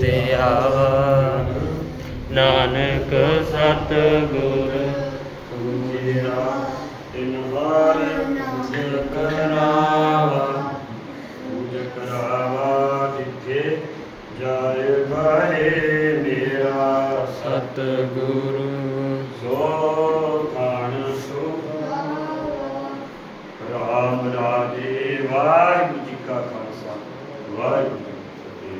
ਤੇ ਆਵਾ ਨਾਨਕ ਸਤ ਗੁਰ ਪੂਜਿਆ ਤਿਨ ਵਾਰ ਪੂਜ ਕਰਾਵਾ ਪੂਜ ਕਰਾਵਾ ਜਿਥੇ ਜਾਇ ਭਾਏ ਮੇਰਾ ਸਤ ਗੁਰ ਸੋ ਖਾਣ ਸੁਖ ਰਾਮ ਰਾਜੇ Right.